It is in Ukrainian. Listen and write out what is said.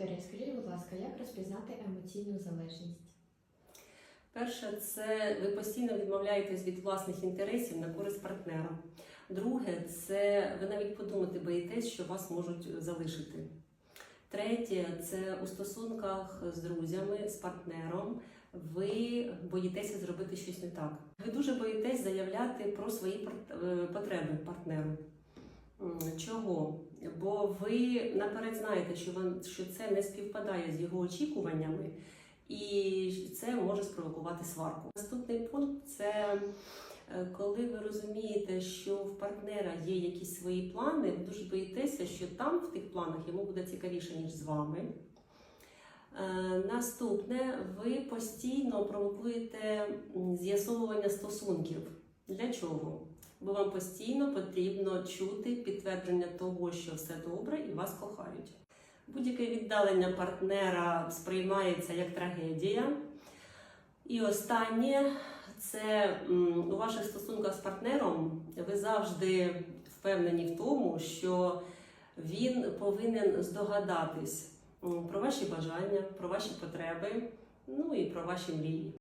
Вікторія, скажіть, будь ласка, як розпізнати емоційну залежність? Перше, це ви постійно відмовляєтесь від власних інтересів на користь партнера. Друге, це ви навіть подумати боїтесь, що вас можуть залишити. Третє, це у стосунках з друзями, з партнером. Ви боїтеся зробити щось не так. Ви дуже боїтесь заявляти про свої е, потреби партнеру. Чого? Бо ви наперед знаєте, що вам що це не співпадає з його очікуваннями, і це може спровокувати сварку. Наступний пункт це е, коли ви розумієте, що в партнера є якісь свої плани, ви дуже боїтеся, що там в тих планах йому буде цікавіше, ніж з вами. Е, Наступне, ви постійно провокуєте з'ясовування стосунків. Для чого? Бо вам постійно потрібно чути підтвердження того, що все добре і вас кохають. Будь-яке віддалення партнера сприймається як трагедія. І останнє це у ваших стосунках з партнером ви завжди впевнені в тому, що він повинен здогадатись про ваші бажання, про ваші потреби, ну і про ваші мрії.